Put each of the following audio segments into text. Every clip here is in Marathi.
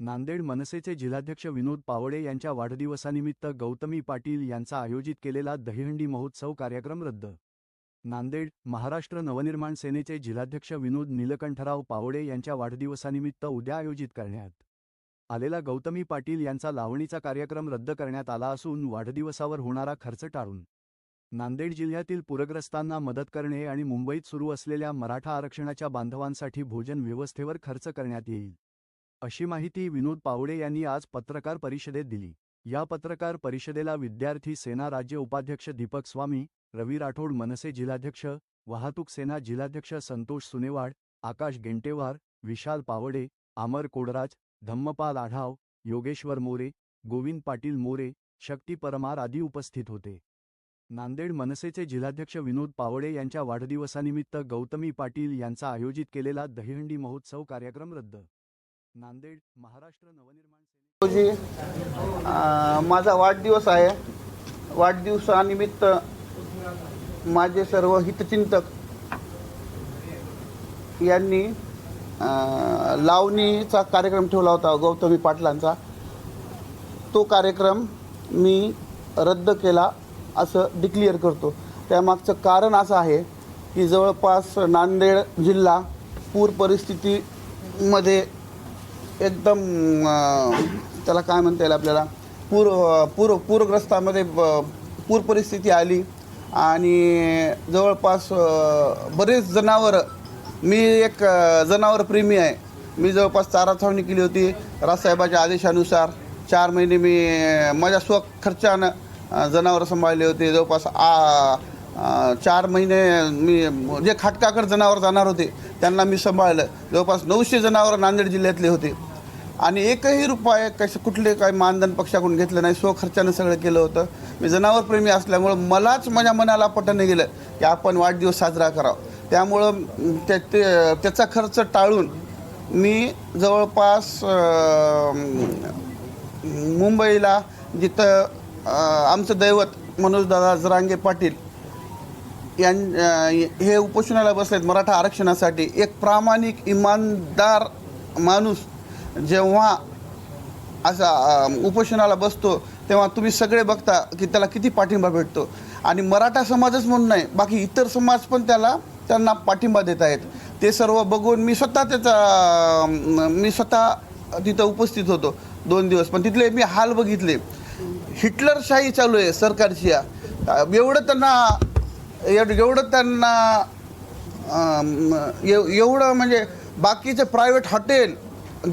नांदेड मनसेचे जिल्हाध्यक्ष विनोद पावडे यांच्या वाढदिवसानिमित्त गौतमी पाटील यांचा आयोजित केलेला दहीहंडी महोत्सव कार्यक्रम रद्द. नांदेड महाराष्ट्र नवनिर्माण सेनेचे जिल्हाध्यक्ष विनोद नीलकंठराव पावडे यांच्या वाढदिवसानिमित्त उद्या आयोजित करण्यात आलेला गौतमी पाटील यांचा लावणीचा कार्यक्रम रद्द करण्यात आला असून वाढदिवसावर होणारा खर्च टाळून नांदेड जिल्ह्यातील पूरग्रस्तांना मदत करणे आणि मुंबईत सुरू असलेल्या मराठा आरक्षणाच्या बांधवांसाठी भोजन व्यवस्थेवर खर्च करण्यात येईल. अशी माहिती विनोद पावडे यांनी आज पत्रकार परिषदेत दिली. या पत्रकार परिषदेला विद्यार्थी सेना राज्य उपाध्यक्ष दीपक स्वामी रवी राठोड मनसे जिल्हाध्यक्ष वाहतूक सेना जिल्हाध्यक्ष संतोष सुनेवाड आकाश गेंटेवार विशाल पावडे आमर कोडराज धम्मपाल आढाव योगेश्वर मोरे गोविंद पाटील मोरे शक्ती परमार आदी उपस्थित होते. नांदेड मनसेचे जिल्हाध्यक्ष विनोद पावडे यांच्या वाढदिवसानिमित्त गौतमी पाटील यांचा आयोजित केलेला दहीहंडी महोत्सव कार्यक्रम रद्द नांदेड महाराष्ट्र नवनिर्माण माझा वाढदिवस आहे. वाढदिवसानिमित्त माझे सर्व हितचिंतक यांनी लावणीचा कार्यक्रम ठेवला होता गौतमी पाटलांचा. तो कार्यक्रम मी रद्द केला असं डिक्लेअर करतो. त्यामागचं कारण असं आहे की जवळपास नांदेड जिल्हा पूर परिस्थितीमध्ये एकदम त्याला काय म्हणता येईल आपल्याला? पूर पूर पूरग्रस्तामध्ये ब- पूर परिस्थिती आली. आणि जवळपास बरेच जनावरं मी एक जनावर प्रेमी आहे. मी जवळपास चारा छावणी केली होती राजसाहेबाच्या आदेशानुसार. चार महिने मी माझ्या स्वखर्चानं अं, जनावरं सांभाळले होते. जवळपास आ चार महिने मी जे खाटकाकड जनावर जाणार होते त्यांना मी सांभाळलं. जवळपास नऊशे जनावरं नांदेड जिल्ह्यातले होते. आणि एकही रुपये कसे कुठले काही मानधन पक्षाकडून घेतलं नाही स्वखर्चानं सगळं केलं होतं. मी जनावरप्रेमी असल्यामुळं मलाच माझ्या मनाला पटणं गेलं की आपण वाढदिवस साजरा करावा. त्यामुळं त्या ते- त्याचा खर्च टाळून मी जवळपास मुंबईला जिथं आमचं दैवत मनोजदादा जरांगे पाटील यां हे उपोषणाला बसलेत मराठा आरक्षणासाठी एक प्रामाणिक इमानदार माणूस जेव्हा असा उपोषणाला बसतो तेव्हा तुम्ही सगळे बघता की त्याला किती पाठिंबा भेटतो. आणि मराठा समाजच म्हणून नाही बाकी इतर समाज पण त्याला त्यांना पाठिंबा देत आहेत. ते सर्व बघून मी स्वतः त्याचा मी स्वतः तिथं उपस्थित होतो दोन दिवस. पण तिथले मी हाल बघितले. हिटलरशाही चालू आहे सरकारची. या. एवढं त्यांना एवढं त्यांना एवढं म्हणजे बाकीचे प्रायव्हेट हॉटेल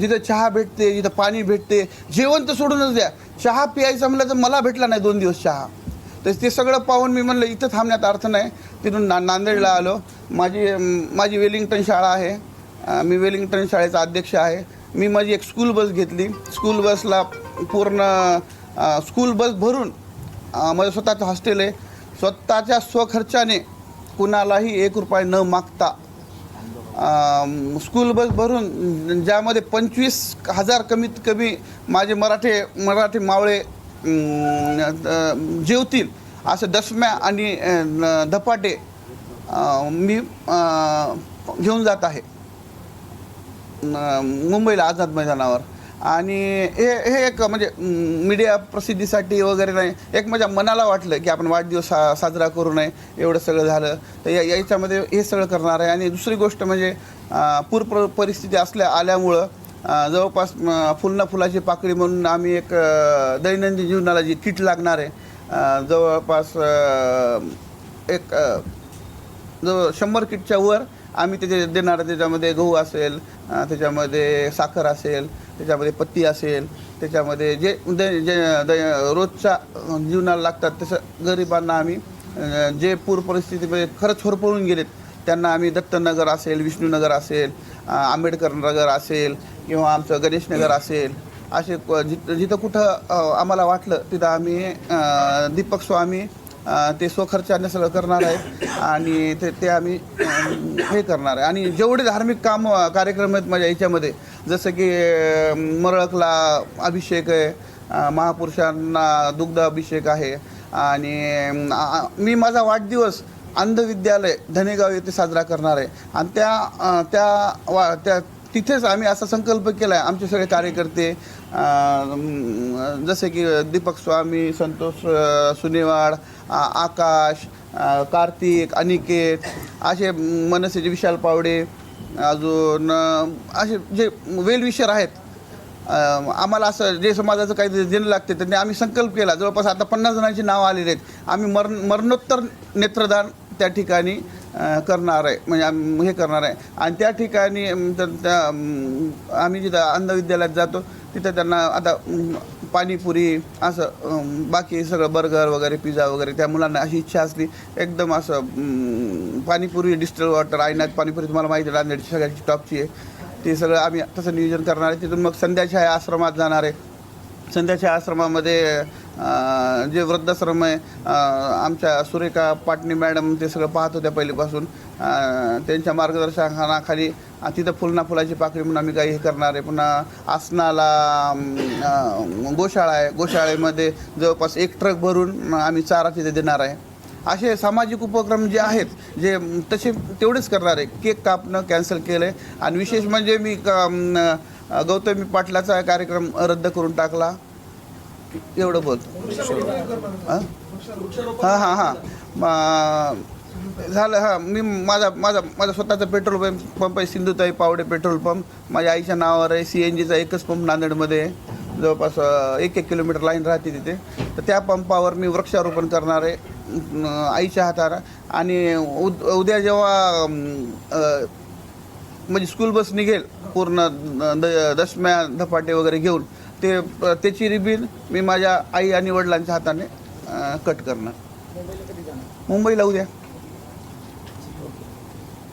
जिथं चहा भेटते जिथं पाणी भेटते जेवण तर सोडूनच द्या. चहा प्यायचं म्हणलं तर मला भेटला नाही दोन दिवस चहा. तर ते सगळं पाहून मी म्हणलं इथं थांबण्यात अर्थ नाही. तिथून ना नांदेडला आलो. माझी माझी वेलिंग्टन शाळा आहे. मी वेलिंग्टन शाळेचा अध्यक्ष आहे. मी माझी एक स्कूल बस घेतली. स्कूल बसला पूर्ण स्कूल बस भरून माझं स्वतःचं हॉस्टेल आहे. स्वतःच्या स्वखर्चाने कुणालाही एक रुपये न मागता स्कूल बस भरून ज्यामध्ये पंचवीस हजार कमीत कमी माझे मराठे मराठी मावळे जेवतील असं दशम्या आणि धपाटे मी घेऊन जात आहे. मुंबईला आझाद मैदानावर. आणि हे हे एक म्हणजे मीडिया प्रसिद्धीसाठी वगैरे नाही एक माझ्या मनाला वाटलं की आपण वाढदिवस सा साजरा करू नये एवढं सगळं झालं. तर या याच्यामध्ये हे सगळं करणार आहे. आणि दुसरी गोष्ट म्हणजे पूर प्र परिस्थिती असल्या आल्यामुळं जवळपास फुलना फुलाची पाकळी म्हणून आम्ही एक दैनंदिन जीवनाला जी किट लागणार आहे जवळपास एक जवळ शंभर किटच्या वर आम्ही त्याचे देणार त्याच्यामध्ये गहू असेल त्याच्यामध्ये साखर असेल त्याच्यामध्ये पत्ती असेल त्याच्यामध्ये जे जे रोजच्या जीवनाला लागतात तसं गरिबांना आम्ही जे पूर परिस्थितीमध्ये खरंच होरपळून गेलेत त्यांना आम्ही दत्तनगर असेल विष्णूनगर असेल आंबेडकर नगर असेल किंवा आमचं गणेशनगर असेल असे जिथं जिथं कुठं आम्हाला वाटलं तिथं आम्ही दीपक स्वामी ते स्वखर्चाने सगळं करणार आहे आणि ते ते आम्ही हे करणार आहे. आणि जेवढे धार्मिक काम कार्यक्रम आहेत माझ्या याच्यामध्ये जसं की मरळकला अभिषेक आहे महापुरुषांना दुग्ध अभिषेक आहे आणि मी माझा वाढदिवस अंध विद्यालय धनेगाव येथे साजरा करणार आहे. आणि त्या त्या वा त्या तिथेच आम्ही असा संकल्प केला आहे आमचे सगळे कार्यकर्ते जसे की दीपक स्वामी संतोष सुनेवाड आकाश कार्तिक अनिकेत असे मनसेचे विशाल पावडे अजून असे जे वेलविशर आहेत आम्हाला असं जे समाजाचं काही देणं लागते त्यांनी आम्ही संकल्प केला. जवळपास आता पन्नास जणांची नावं आलेली आहेत. आम्ही मरण मरणोत्तर नेत्रदान त्या ठिकाणी करणार आहे. म्हणजे आम- हे करणार आहे. आणि त्या ठिकाणी तर त्या आम्ही जिथं अंधविद्यालयात जातो तिथं त्यांना आता पाणीपुरी असं बाकी सगळं बर्गर वगैरे पिझ्झा वगैरे त्या मुलांना अशी इच्छा असली एकदम असं पाणीपुरी डिस्टल वॉटर आयनात पाणीपुरी तुम्हाला माहिती आहे नांदेडची सगळ्याची टॉपची आहे. ते सगळं आम्ही तसं नियोजन करणार आहे. तिथून मग संध्याच्या आश्रमात जाणार आहे. संध्याच्या आश्रमामध्ये जे वृद्धाश्रम आहे आमच्या सुरेखा पाटणी मॅडम ते सगळं पाहत होत्या पहिलीपासून. त्यांच्या मार्गदर्शनाखाली तिथं फुलना फुलाची पाकळी म्हणून आम्ही काही हे करणार आहे. पुन्हा आसनाला गोशाळा आहे. गोशाळेमध्ये जवळपास एक ट्रक भरून आम्ही चारा तिथे देणार आहे. असे सामाजिक उपक्रम जे आहेत जे तसे तेवढेच करणार आहे. केक कापणं कॅन्सल केलं आहे आणि विशेष म्हणजे मी क- गौतमी पाटलाचा कार्यक्रम रद्द करून टाकला. एवढं बोलतो हां? हां हां हां. झालं हां. मी माझा माझा माझा स्वतःचा पेट्रोल पंप पंप आहे सिंधुताई पावडे पेट्रोल पंप. माझ्या आईच्या नावावर आहे. सी एन जीचा एकच पंप नांदेडमध्ये आहे. जवळपास एक एक किलोमीटर लाईन राहते तिथे. तर त्या पंपावर मी वृक्षारोपण करणार आहे. आईच्या हाताला. आणि उद उद्या जेव्हा म्हणजे स्कूल बस निघेल पूर्ण द दशम्या धपाटे वगैरे घेऊन ते त्याची रिबीन मी माझ्या आई आणि वडिलांच्या हाताने कट करणार. मुंबईला उद्या.